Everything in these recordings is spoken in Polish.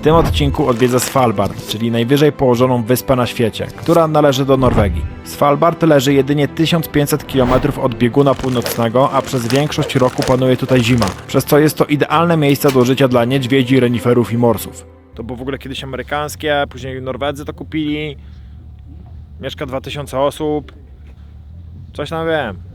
W tym odcinku odwiedzę Svalbard, czyli najwyżej położoną wyspę na świecie, która należy do Norwegii. Svalbard leży jedynie 1500 km od bieguna północnego, a przez większość roku panuje tutaj zima, przez co jest to idealne miejsce do życia dla niedźwiedzi, reniferów i morsów. To było w ogóle kiedyś amerykańskie, później Norwedzy to kupili. Mieszka 2000 osób. Coś tam wiem.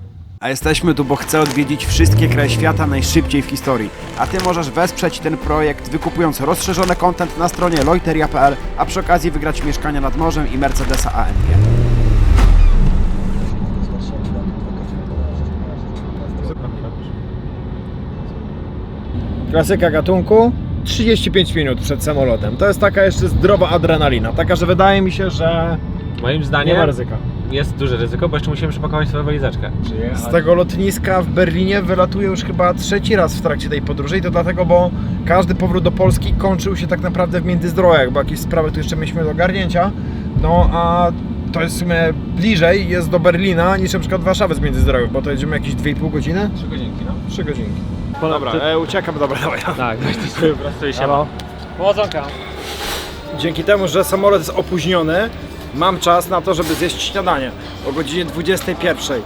A jesteśmy tu, bo chcę odwiedzić wszystkie kraje świata najszybciej w historii. A ty możesz wesprzeć ten projekt wykupując rozszerzony content na stronie loiteria.pl, a przy okazji wygrać mieszkania nad morzem i Mercedesa AMG. Klasyka gatunku. 35 minut przed samolotem. To jest taka jeszcze zdrowa adrenalina. Taka, że wydaje mi się, że Moim nie zdaniem ma ryzyka. Jest duże ryzyko, bo jeszcze musimy przepakować swoją walizeczkę. Z tego lotniska w Berlinie wylatuję już chyba trzeci raz w trakcie tej podróży i to dlatego, bo każdy powrót do Polski kończył się tak naprawdę w Międzyzdrojach, bo jakieś sprawy tu jeszcze mieliśmy do ogarnięcia. No a to jest w sumie bliżej jest do Berlina niż na przykład Warszawy z Międzyzdrojów, bo to jedziemy jakieś 2,5 godziny? Trzy godzinki, no. 3 godzinki. Dobra, e, uciekam, dobra, dobra. Tak, ty sobie prostuj się. Powodzonka. Dzięki temu, że samolot jest opóźniony, mam czas na to, żeby zjeść śniadanie o godzinie 21.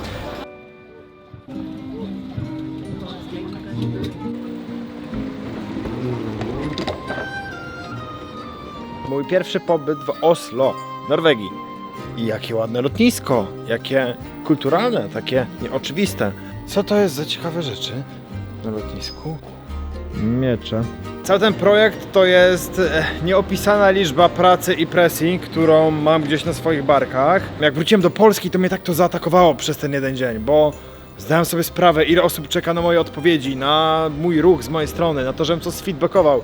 Mój pierwszy pobyt w Oslo, Norwegii. I jakie ładne lotnisko, jakie kulturalne, takie nieoczywiste. Co to jest za ciekawe rzeczy na lotnisku? Miecze. Cały ten projekt to jest e, nieopisana liczba pracy i presji, którą mam gdzieś na swoich barkach. Jak wróciłem do Polski, to mnie tak to zaatakowało przez ten jeden dzień, bo zdałem sobie sprawę, ile osób czeka na moje odpowiedzi, na mój ruch z mojej strony, na to, żebym coś sfeedbackował.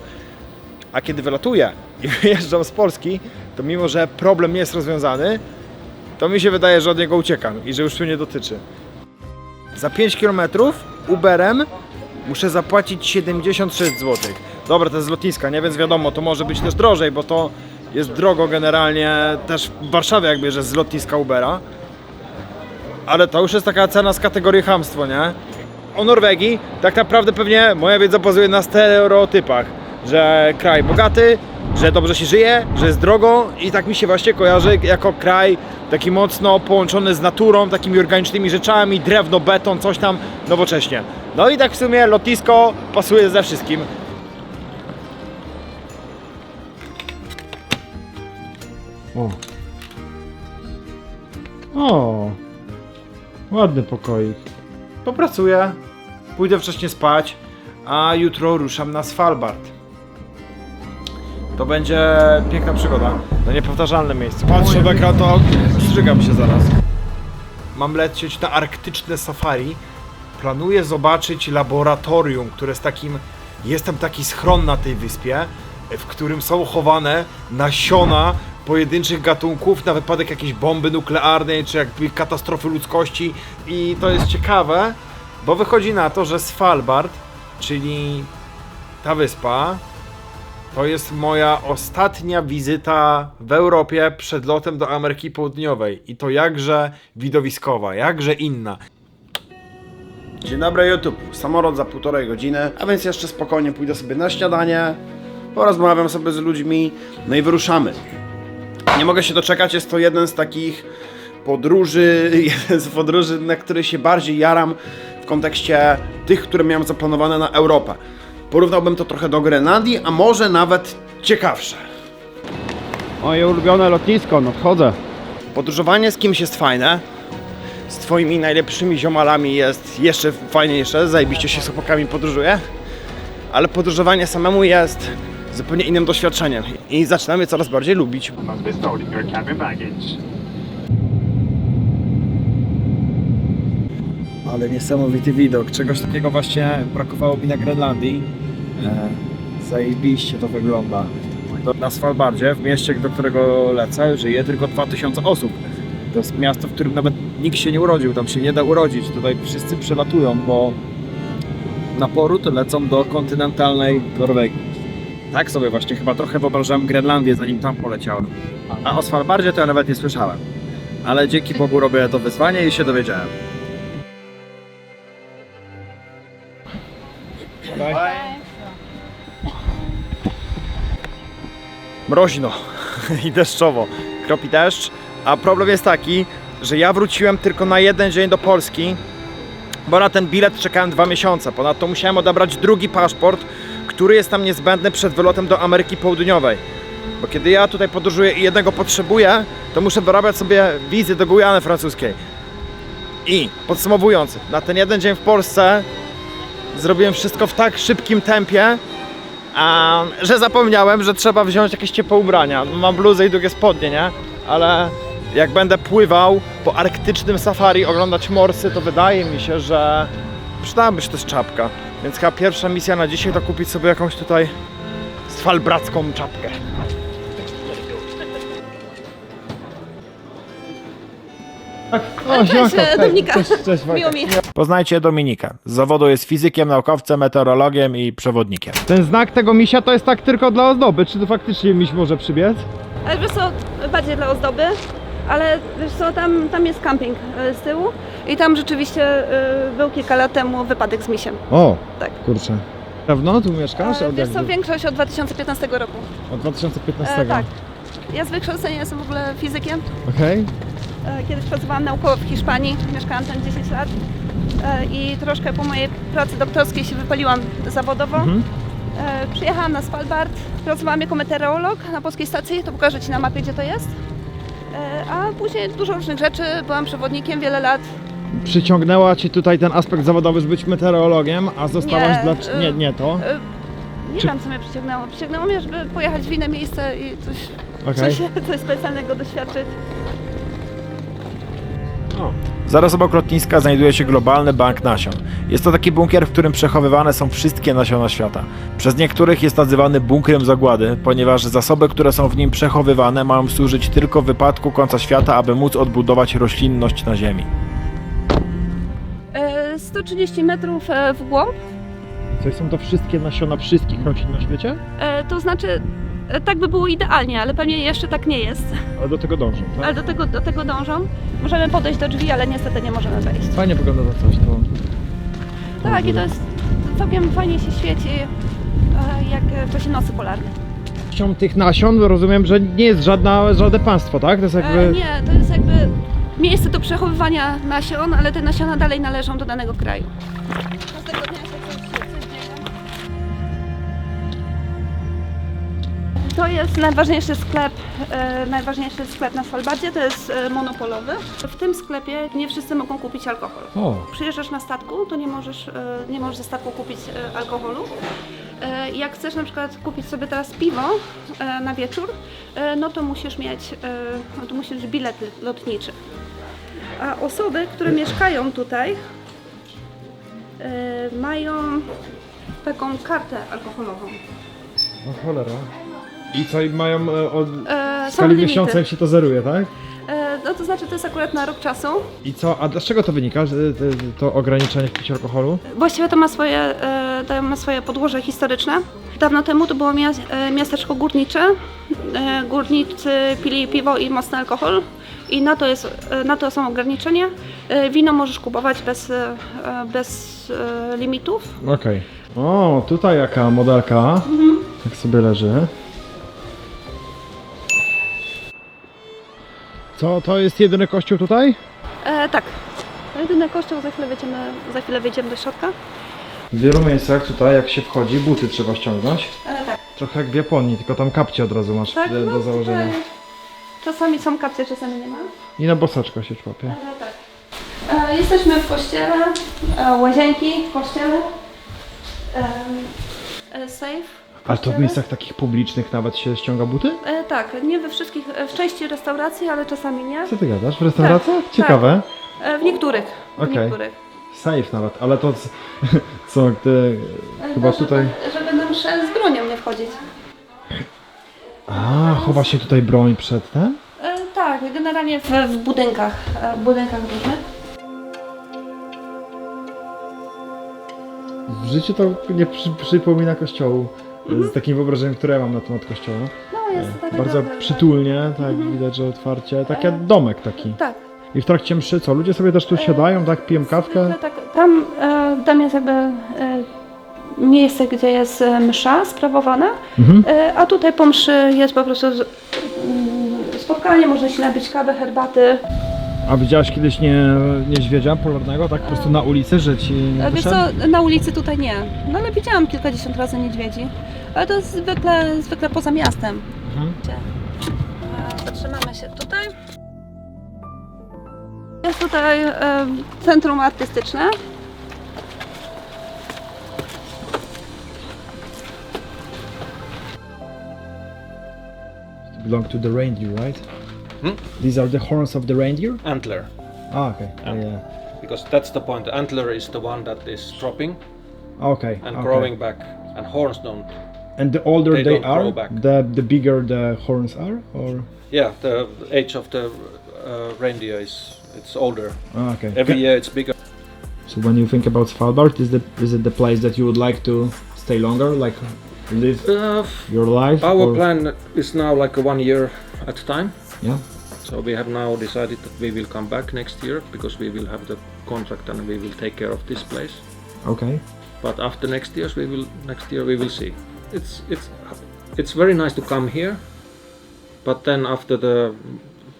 A kiedy wylatuję i wyjeżdżam z Polski, to mimo, że problem nie jest rozwiązany, to mi się wydaje, że od niego uciekam i że już mnie nie dotyczy. Za 5 km Uberem muszę zapłacić 76 zł. Dobra, to jest z lotniska, nie? Więc wiadomo, to może być też drożej, bo to jest drogo generalnie też w Warszawie jak bierzesz z lotniska Ubera. Ale to już jest taka cena z kategorii hamstwo, nie? O Norwegii tak naprawdę pewnie moja wiedza bazuje na stereotypach, że kraj bogaty, że dobrze się żyje, że jest drogo i tak mi się właśnie kojarzy jako kraj taki mocno połączony z naturą, takimi organicznymi rzeczami, drewno, beton, coś tam nowocześnie. No i tak w sumie lotnisko pasuje ze wszystkim. O. O. Ładny pokoik. Popracuję, pójdę wcześniej spać, a jutro ruszam na Svalbard. To będzie piękna przygoda. No niepowtarzalne miejsce. Patrzę w ekran, to zżygam się zaraz. Mam lecieć na arktyczne safari. Planuję zobaczyć laboratorium, które jest takim... Jest tam taki schron na tej wyspie, w którym są chowane nasiona pojedynczych gatunków na wypadek jakiejś bomby nuklearnej, czy jakby katastrofy ludzkości. I to jest ciekawe, bo wychodzi na to, że Svalbard, czyli ta wyspa, to jest moja ostatnia wizyta w Europie przed lotem do Ameryki Południowej. I to jakże widowiskowa, jakże inna. Dzień dobry YouTube, samolot za półtorej godziny, a więc jeszcze spokojnie pójdę sobie na śniadanie, porozmawiam sobie z ludźmi, no i wyruszamy. Nie mogę się doczekać, jest to jeden z takich podróży, jeden z podróży, na które się bardziej jaram w kontekście tych, które miałem zaplanowane na Europę. Porównałbym to trochę do Grenlandii, a może nawet ciekawsze. Moje ulubione lotnisko, no wchodzę. Podróżowanie z kimś jest fajne. Z twoimi najlepszymi ziomalami jest jeszcze fajniejsze. Zajebiście się z chłopakami podróżuje. Ale podróżowanie samemu jest zupełnie innym doświadczeniem. I zaczynam je coraz bardziej lubić. Ale niesamowity widok. Czegoś takiego właśnie brakowało mi na Grenlandii. E, zajebiście to wygląda. Na Svalbardzie, w mieście, do którego lecę, żyje tylko 2000 osób. To jest miasto, w którym nawet nikt się nie urodził. Tam się nie da urodzić. Tutaj wszyscy przelatują, bo na poród lecą do kontynentalnej Norwegii. Tak sobie właśnie chyba trochę wyobrażałem Grenlandię, zanim tam poleciałem. A o Svalbardzie to ja nawet nie słyszałem. Ale dzięki Bogu robię to wyzwanie i się dowiedziałem. mroźno i deszczowo. Kropi deszcz, a problem jest taki, że ja wróciłem tylko na jeden dzień do Polski, bo na ten bilet czekałem dwa miesiące. Ponadto musiałem odebrać drugi paszport, który jest tam niezbędny przed wylotem do Ameryki Południowej. Bo kiedy ja tutaj podróżuję i jednego potrzebuję, to muszę wyrabiać sobie wizy do Gujany francuskiej. I podsumowując, na ten jeden dzień w Polsce zrobiłem wszystko w tak szybkim tempie, a, że zapomniałem, że trzeba wziąć jakieś ciepłe ubrania. Mam bluzę i długie spodnie, nie? Ale jak będę pływał po arktycznym safari, oglądać morsy, to wydaje mi się, że przydałaby się też czapka. Więc chyba pierwsza misja na dzisiaj to kupić sobie jakąś tutaj sfalbracką czapkę. Cześć, Dominika. Miło mi. Poznajcie Dominikę. Z zawodu jest fizykiem, naukowcem, meteorologiem i przewodnikiem. Ten znak tego misia to jest tak tylko dla ozdoby, czy to faktycznie miś może przybiec? Ale wiesz co, bardziej dla ozdoby, ale wiesz co, tam, tam jest camping e, z tyłu i tam rzeczywiście e, był kilka lat temu wypadek z misiem. O, Tak. kurczę. Dawno tu mieszkasz? E, Wiesz co, większość od 2015 roku. od 2015? E, tak. Ja z wykształcenia jestem w ogóle fizykiem. Okej. E, Kiedyś pracowałam naukowo w Hiszpanii, mieszkałam tam 10 lat e, i troszkę po mojej pracy doktorskiej się wypaliłam zawodowo. Mhm. E, Przyjechałam na Svalbard, pracowałam jako meteorolog na polskiej stacji, to pokażę Ci na mapie, gdzie to jest. E, A później dużo różnych rzeczy, byłam przewodnikiem wiele lat. Przyciągnęła Ci tutaj ten aspekt zawodowy, żeby być meteorologiem, a zostałaś Nie, dla... y- Nie, nie to. E, Nie Czy- wiem, co mnie przyciągnęło. Przyciągnęło mnie, żeby pojechać w inne miejsce i coś, Okej. coś, coś specjalnego doświadczyć. Zaraz obok lotniska znajduje się globalny bank nasion. Jest to taki bunkier, w którym przechowywane są wszystkie nasiona świata. Przez niektórych jest nazywany bunkrem zagłady, ponieważ zasoby, które są w nim przechowywane, mają służyć tylko w wypadku końca świata, aby móc odbudować roślinność na Ziemi. E, 130 metrów e, w głąb, Coś są to wszystkie nasiona wszystkich roślin na świecie? e, to znaczy e, tak by było idealnie, ale pewnie jeszcze tak nie jest. Ale do tego dążą, tak? Ale do tego, do tego dążą. Możemy podejść do drzwi, ale niestety nie możemy wejść. Fajnie wygląda to coś, to... Tak, i to jest całkiem fajnie się świeci, e, jak e, to się nocy polarne. Częścią tych nasion rozumiem, że nie jest żadna, żadne państwo, tak? To jest jakby... E, nie, to jest jakby miejsce do przechowywania nasion, ale te nasiona dalej należą do danego kraju. To jest najważniejszy sklep, e, najważniejszy sklep na Svalbardzie, to jest e, monopolowy. W tym sklepie nie wszyscy mogą kupić alkohol. O, Przyjeżdżasz na statku, to nie możesz, e, nie możesz ze statku kupić e, alkoholu. E, Jak chcesz na przykład kupić sobie teraz piwo e, na wieczór, e, no to musisz mieć, e, no to musisz mieć bilet lotniczy. A osoby, które mieszkają tutaj, e, mają taką kartę alkoholową. o cholera. I co, i mają e, od E, w Są skali limity. miesiąca jak się to zeruje, tak? E, No to znaczy to jest akurat na rok czasu. I co, a dlaczego to wynika, że to, to ograniczenie w piciu alkoholu? Właściwie to ma swoje, e, to ma swoje podłoże historyczne. Dawno temu to było mias- e, miasteczko górnicze. E, Górnicy pili piwo i mocny alkohol i na to, jest, e, na to są ograniczenia. E, Wino możesz kupować bez, e, bez e, limitów. Okej. O, tutaj jaka modelka. Jak sobie leży. Co, to jest jedyny kościół tutaj? E, tak. Jedyny kościół, za chwilę, wejdziemy, za chwilę wejdziemy do środka. W wielu miejscach tutaj, jak się wchodzi, buty trzeba ściągnąć. E, tak. Trochę jak w Japonii, tylko tam kapcie od razu masz tak do, do no, założenia. tutaj Czasami są kapcie, czasami nie ma. I na bosaczka się człapie. E, tak. E, jesteśmy w kościele, e, łazienki w kościele. E, e, safe. Ale to w miejscach takich publicznych nawet się ściąga buty? E, tak, nie we wszystkich, e, w części restauracji, ale czasami nie. Co ty gadasz? W restauracjach? Tak, Ciekawe. E, w niektórych. W Okej. niektórych. Safe nawet, ale to c- co, ty E, chyba tutaj... Żeby na mszę z bronią nie wchodzić. A, chowa się tutaj broń przed tym? E, tak, generalnie w, w budynkach, e, w budynkach różnych. W życiu to nie przy, przypomina kościołu. Z takim wyobrażeniem, które ja mam na temat kościoła. No jest tak Bardzo przytulnie, tak widać, że otwarcie. Taki domek taki. Tak. I w trakcie mszy co? Ludzie sobie też tu siadają, tak? Piją kawkę? Tak, tam, e, tam jest jakby e, miejsce, gdzie jest e, msza sprawowana, Mhm. e, a tutaj po mszy jest po prostu mm, spotkanie, można się napić kawy, herbaty. A widziałaś kiedyś nie, niedźwiedzia polarnego, tak po prostu na ulicy, że ci E, Wiesz wyszedł? co, na ulicy tutaj nie, no ale widziałam kilkadziesiąt razy niedźwiedzi, ale to zwykle, zwykle poza miastem. Mhm. E, Zatrzymamy się tutaj. Jest tutaj e, centrum artystyczne. belong to the reindeer, right? Hmm? These are the horns of the reindeer? antler Ah, okay. Yeah. Yeah. because that's the point antler is the one that is dropping Okay. and okay. growing back and horns don't And the older They they, are, the the bigger the horns are, or yeah the age of the uh, reindeer is it's older ah, okay. every year it's bigger So when you think about Svalbard, is the is it the place that you would like to stay longer, like live uh, your life? our or- plan is now like one year at a time Yeah. so we have now decided that we will come back next year because we will have the contract and we will take care of this place Okay. but after next year we will next year we will see it's it's it's very nice to come here but then after the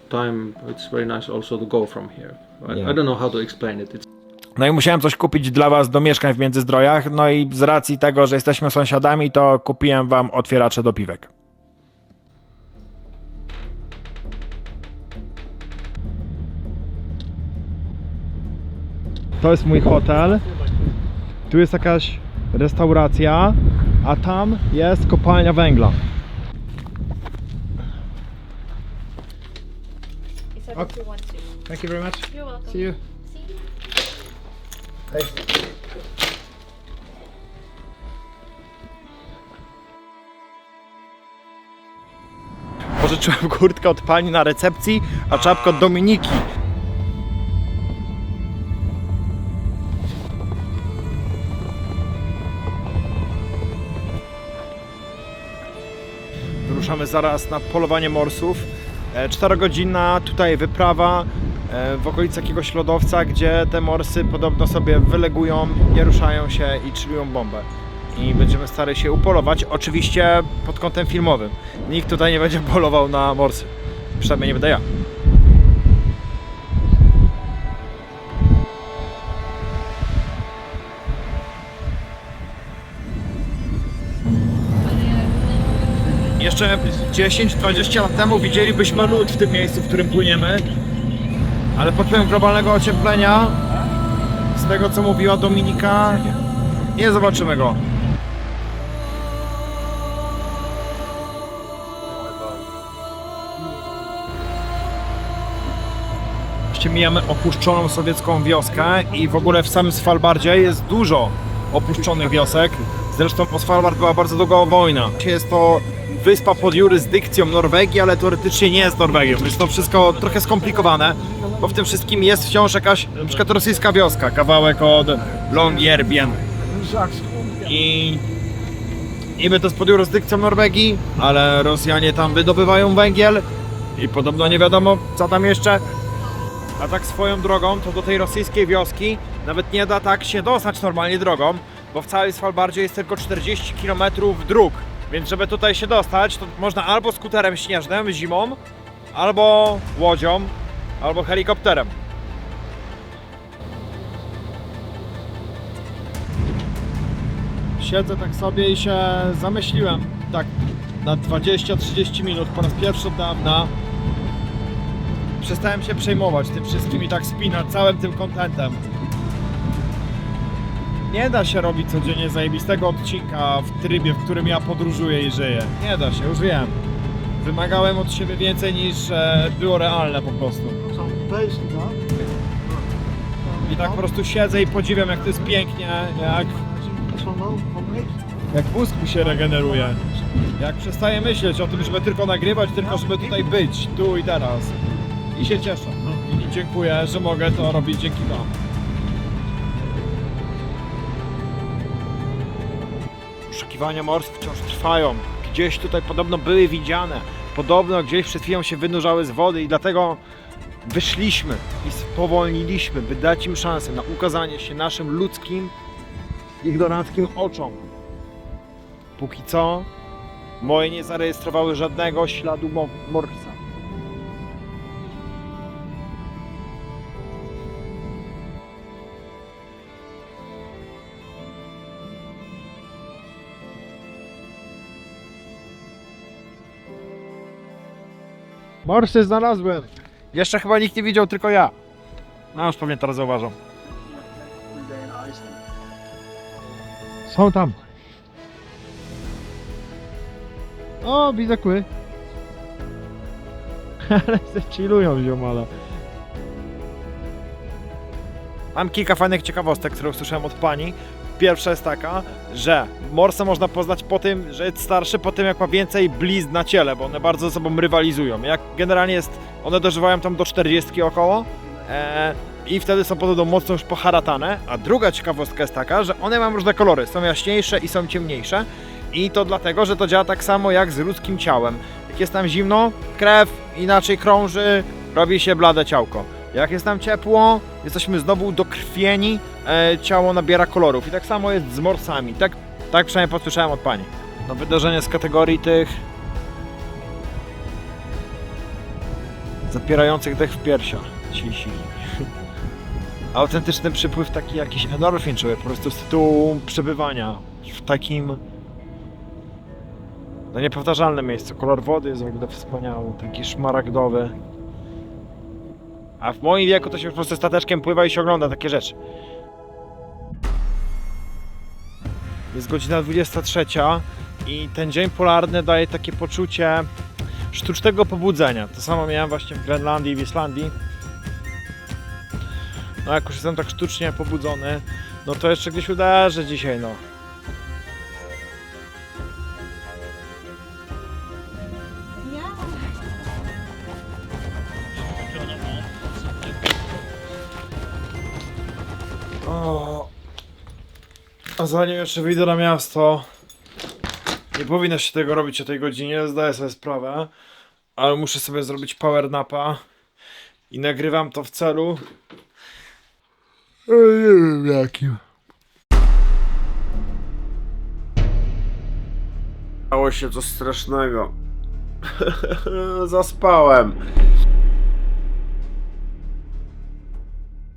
time it's very nice also to go from here I, Yeah. I don't know how to explain it it's No i musiałem coś kupić dla was do mieszkań w Międzyzdrojach, no i z racji tego, że jesteśmy sąsiadami, to kupiłem wam otwieracze do piwek. To jest mój hotel. Tu jest jakaś restauracja, a tam jest kopalnia węgla. Thank you very much. You're welcome. See you. Pożyczyłem kurtkę od pani na recepcji, a czapkę od Dominiki. Wyruszamy zaraz na polowanie morsów. E, Czterogodzinna tutaj wyprawa e, w okolicy jakiegoś lodowca, gdzie te morsy podobno sobie wylegują, nie ruszają się i chillują bombę. I będziemy starali się upolować, oczywiście pod kątem filmowym. Nikt tutaj nie będzie polował na morsy. Przynajmniej nie będę ja. Jeszcze 10-20 lat temu widzielibyśmy lód w tym miejscu, w którym płyniemy. Ale pod wpływem globalnego ocieplenia, z tego co mówiła Dominika, nie zobaczymy go. Mijamy opuszczoną sowiecką wioskę i w ogóle w samym Svalbardzie jest dużo opuszczonych wiosek. Zresztą po Svalbard była bardzo długa wojna. Jest to wyspa pod jurysdykcją Norwegii, ale teoretycznie nie jest Norwegią. Jest to wszystko trochę skomplikowane, bo w tym wszystkim jest wciąż jakaś na przykład rosyjska wioska, kawałek od Longyearbyen. I niby to jest pod jurysdykcją Norwegii, ale Rosjanie tam wydobywają węgiel i podobno nie wiadomo co tam jeszcze. A tak swoją drogą, to do tej rosyjskiej wioski nawet nie da tak się dostać normalnie drogą, bo w całej Svalbardzie jest tylko 40 km dróg. Więc żeby tutaj się dostać, to można albo skuterem śnieżnym zimą, albo łodzią, albo helikopterem. Siedzę tak sobie i się zamyśliłem tak na 20-30 minut po raz pierwszy od dawna przestałem się przejmować tym wszystkim i tak spinać całym tym kontentem. Nie da się robić codziennie zajebistego odcinka w trybie, w którym ja podróżuję i żyję. Nie da się, już wiem. Wymagałem od siebie więcej niż e, było realne po prostu. I tak po prostu siedzę i podziwiam jak to jest pięknie, jak, jak mózg mi się regeneruje. Jak przestaję myśleć o tym, żeby tylko nagrywać, tylko żeby tutaj być, tu i teraz. I się cieszę. I dziękuję, że mogę to robić dzięki Wam. Poszukiwania morsów wciąż trwają. Gdzieś tutaj podobno były widziane. Podobno gdzieś przed chwilą się wynurzały z wody i dlatego wyszliśmy i spowolniliśmy, by dać im szansę na ukazanie się naszym ludzkim ignoranckim oczom. Póki co, moje nie zarejestrowały żadnego śladu mo- morsa. Morsy znalazłem. Jeszcze chyba nikt nie widział, tylko ja. No już pewnie teraz zauważą. Są tam. O, widzę kły. Ale se chillują ziomala. Mam kilka fajnych ciekawostek, które usłyszałem od pani. Pierwsza jest taka, że morsa można poznać po tym, że jest starszy, po tym jak ma więcej blizn na ciele, bo one bardzo ze sobą rywalizują. Jak generalnie jest, one dożywają tam do 40 około e, i wtedy są podobno mocno już poharatane. A druga ciekawostka jest taka, że one mają różne kolory, są jaśniejsze i są ciemniejsze. I to dlatego, że to działa tak samo jak z ludzkim ciałem. Jak jest tam zimno, krew inaczej krąży, robi się blade ciałko. Jak jest nam ciepło, jesteśmy znowu dokrwieni, e, ciało nabiera kolorów. I tak samo jest z morsami. Tak, tak przynajmniej posłyszałem od pani. No wydarzenie z kategorii tych zapierających dech w piersiach. Ci, ci. Autentyczny przypływ taki jakiś endorfin czuję po prostu z tytułu przebywania w takim no niepowtarzalnym miejscu. Kolor wody jest w ogóle wspaniały, taki szmaragdowy. A w moim wieku to się po prostu stateczkiem pływa i się ogląda takie rzeczy. Jest godzina 23 i ten dzień polarny daje takie poczucie sztucznego pobudzenia. To samo miałem właśnie w Grenlandii i w Islandii. No jak już jestem tak sztucznie pobudzony, no to jeszcze gdzieś uderzę dzisiaj, no. O. A zanim jeszcze wyjdę na miasto, nie powinno się tego robić o tej godzinie, zdaję sobie sprawę, ale muszę sobie zrobić power napa i nagrywam to w celu. Ale nie wiem jakim. Stało się coś strasznego. Zaspałem.